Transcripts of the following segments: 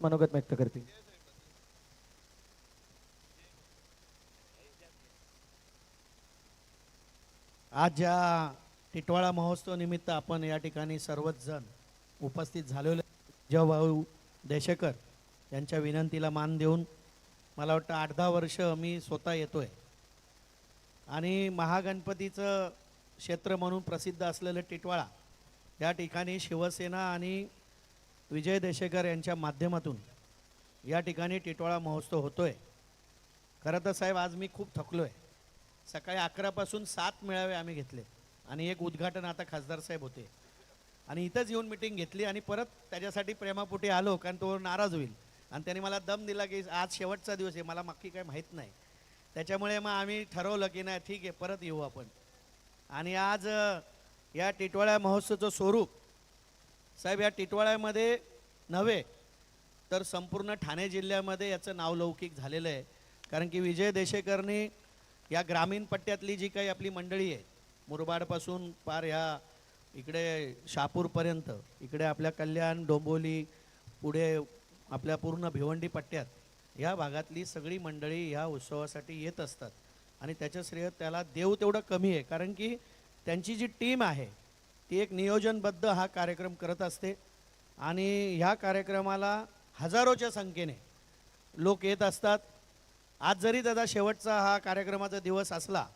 मनोगत व्यक्त करते. आज ज्या टिटवाळा महोत्सव निमित्त आपण या ठिकाणी सर्वच जण उपस्थित झालेले भाऊ देशेकर यांच्या विनंतीला मान देऊन मला वाटतं आठ दहा वर्ष मी स्वतः येतोय. आणि महागणपतीचं क्षेत्र म्हणून प्रसिद्ध असलेलं टिटवाळा या ठिकाणी शिवसेना आणि विजय देशेकर यांच्या माध्यमातून या ठिकाणी टिटवाळा महोत्सव होतो आहे खरं तर साहेब आज मी खूप थकलो आहे सकाळी अकरापासून सात मेळावे आम्ही घेतले आणि एक उद्घाटन आता खासदार साहेब होते. आणि इथंच येऊन मिटिंग घेतली आणि परत त्याच्यासाठी प्रेमापोटी आलो कारण तो नाराज होईल. आणि त्याने मला दम दिला की आज शेवटचा दिवस आहे मला नक्की काय माहीत नाही. त्याच्यामुळे मग आम्ही ठरवलं की नाही ठीक आहे परत येऊ आपण. आणि आज या टिटवाळ्या महोत्सवाचं स्वरूप साहेब या टिटवाळ्यामध्ये नव्हे तर संपूर्ण ठाणे जिल्ह्यामध्ये याचं नावलौकिक झालेलं आहे. कारण की विजय देशेकरनी या ग्रामीण पट्ट्यातली जी काही आपली मंडळी आहे मुरबाडपासून पार ह्या इकडे शहापूरपर्यंत इकडे आपल्या कल्याण डोंबोली पुढे आपल्या पूर्ण भिवंडी पट्ट्यात या भागातली सगळी मंडळी ह्या उत्सवासाठी येत असतात. आणि त्याचं श्रेय त्याला देव तेवढं कमी आहे. कारण की त्यांची जी टीम आहे ती एक नियोजनबद्ध हा कार्यक्रम करत असते. आणि ह्या कार्यक्रमाला हजारोच्या संख्येने लोक येत असतात. आज जरी त्याचा शेवटचा हा कार्यक्रमाचा दिवस असला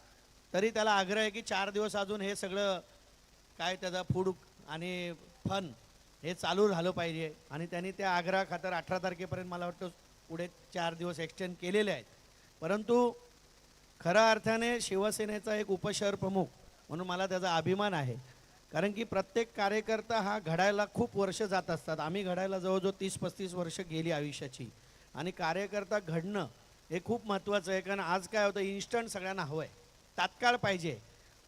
तरी त्याला आग्रह आहे की चार दिवस अजून हे सगळं काय त्याचा फूड आणि फन हे चालू झालं पाहिजे. आणि त्यांनी त्या आग्रहाखातर अठरा तारखेपर्यंत मला वाटतं पुढे चार दिवस एक्सटेंड केलेले आहेत. परंतु खऱ्या अर्थाने शिवसेनेचा एक उपशहर प्रमुख म्हणून मला त्याचा अभिमान आहे. कारण की प्रत्येक कार्यकर्ता हा घडायला खूप वर्ष जात असतात. आम्ही घडायला जवळजवळ तीस पस्तीस वर्ष गेली आयुष्याची. आणि कार्यकर्ता घडणं हे खूप महत्त्वाचं आहे. कारण आज काय होतं इन्स्टंट सगळ्यांना हवं आहे तात्काळ पाहिजे.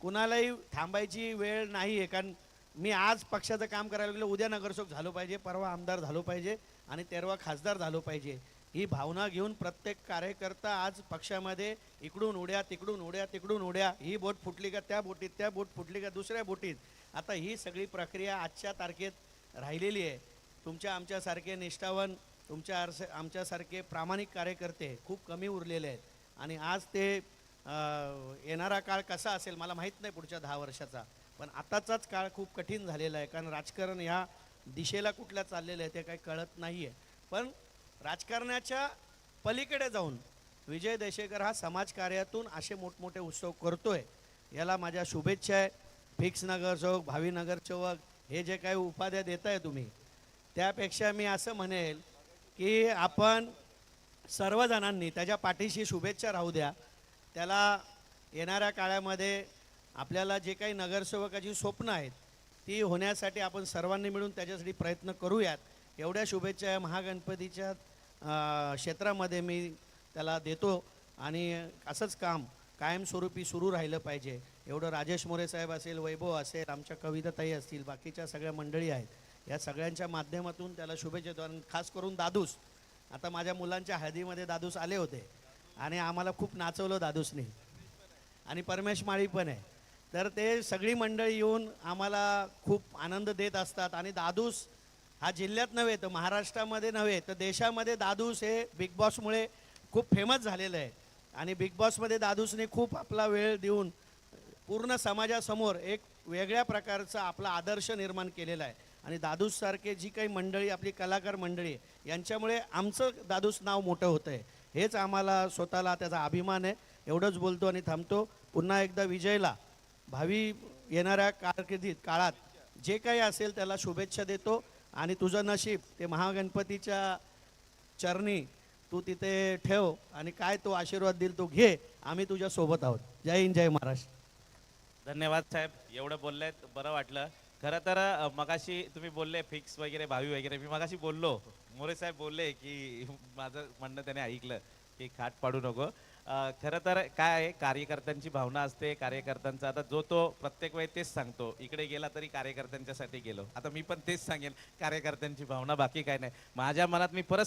कुणालाही थांबायची वेळ नाही आहे कारण मी आज पक्षाचं काम करायला गेलो उद्या नगरसेवक झालो पाहिजे परवा आमदार झालो पाहिजे आणि तेरवा खासदार झालो पाहिजे. ही भावना घेऊन प्रत्येक कार्यकर्ता आज पक्षामध्ये इकडून उड्या तिकडून उड्या तिकडून उड्या ही बोट फुटली का त्या बोटीत त्या बोट फुटली का दुसऱ्या बोटीत. आता ही सगळी प्रक्रिया आजच्या तारखेत राहिलेली आहे. तुमच्या आमच्यासारखे निष्ठावन तुमच्या आरसे आमच्यासारखे प्रामाणिक कार्यकर्ते खूप कमी उरलेले आहेत. आणि आज ते येणारा काळ कसा असेल मला माहीत नाही पुढच्या दहा वर्षाचा. पण आताचाच काळ खूप कठीण झालेला आहे. कारण राजकारण ह्या दिशेला कुठल्या चाललेलं आहे ते काही कळत नाही आहे पण राजकारणाच्या पलीकडे जाऊन विजय देशेकर हा समाजकार्यातून असे मोठमोठे उत्सव करतोय. याला माझ्या शुभेच्छा आहे. फिक्स चौक भावी चौक हे जे काही उपाध्या देताय तुम्ही त्यापेक्षा मी असं म्हणेल की आपण सर्वजणांनी त्याच्या पाठीशी शुभेच्छा राहू द्या. त्याला येणाऱ्या काळामध्ये आपल्याला जे काही नगरसेवकाची स्वप्न आहेत ती होण्यासाठी आपण सर्वांनी मिळून त्याच्यासाठी प्रयत्न करूयात. एवढ्या शुभेच्छा या महागणपतीच्या क्षेत्रामध्ये मी त्याला देतो. आणि असंच काम कायमस्वरूपी सुरू राहिलं पाहिजे. एवढं राजेश मोरे साहेब असेल वैभव असेल आमच्या कविताताई असतील बाकीच्या सगळ्या मंडळी आहेत या सगळ्यांच्या माध्यमातून त्याला शुभेच्छा देतो. खास करून दादूस. आता माझ्या मुलांच्या हळदीमध्ये दादूस आले होते. आणि आम्हाला खूप नाचवलं दादूसने. आणि परमेश माळी पण आहे. तर ते सगळी मंडळी येऊन आम्हाला खूप आनंद देत असतात. आणि दादूस हा जिल्ह्यात नव्हे तर महाराष्ट्रामध्ये नव्हे तर देशामध्ये दादूस हे बिग बॉसमुळे खूप फेमस झालेलं आहे. आणि बिग बॉसमध्ये दादूसने खूप आपला वेळ देऊन पूर्ण समाजासमोर एक वेगळ्या प्रकारचा आपला आदर्श निर्माण केलेला आहे. आणि दादूससारखे जी काही मंडळी आपली कलाकार मंडळी आहे यांच्यामुळे आमचं दादूस नाव मोठं होतं आहे हेच आम्हाला स्वतःला त्याचा अभिमान आहे. एवढंच बोलतो आणि थांबतो. पुन्हा एकदा विजयला भावी येणाऱ्या कारकिर्दीत काळात जे काही असेल त्याला शुभेच्छा देतो. आणि तुझं नशीब ते महागणपतीच्या चरणी तू तिथे ठेव आणि काय तो आशीर्वाद देईल तो घे. आम्ही तुझ्या सोबत आहोत. जय हिंद जय महाराष्ट्र. धन्यवाद साहेब. एवढं बोललेत बरं वाटलं. खरं तर मगाशी तुम्ही बोलले फिक्स वगैरे भावी वगैरे. मी मगाशी बोललो. मोरे साहेब बोलले की माझं म्हणणं त्याने ऐकलं की खाट पाडू नको. खरं तर काय आहे कार्यकर्त्यांची भावना असते कार्यकर्त्यांचा आता जो तो प्रत्येक वेळी तेच सांगतो इकडे गेला तरी कार्यकर्त्यांच्यासाठी गेलो. आता मी पण तेच सांगेन कार्यकर्त्यांची भावना बाकी काय नाही. माझ्या मनात मी परत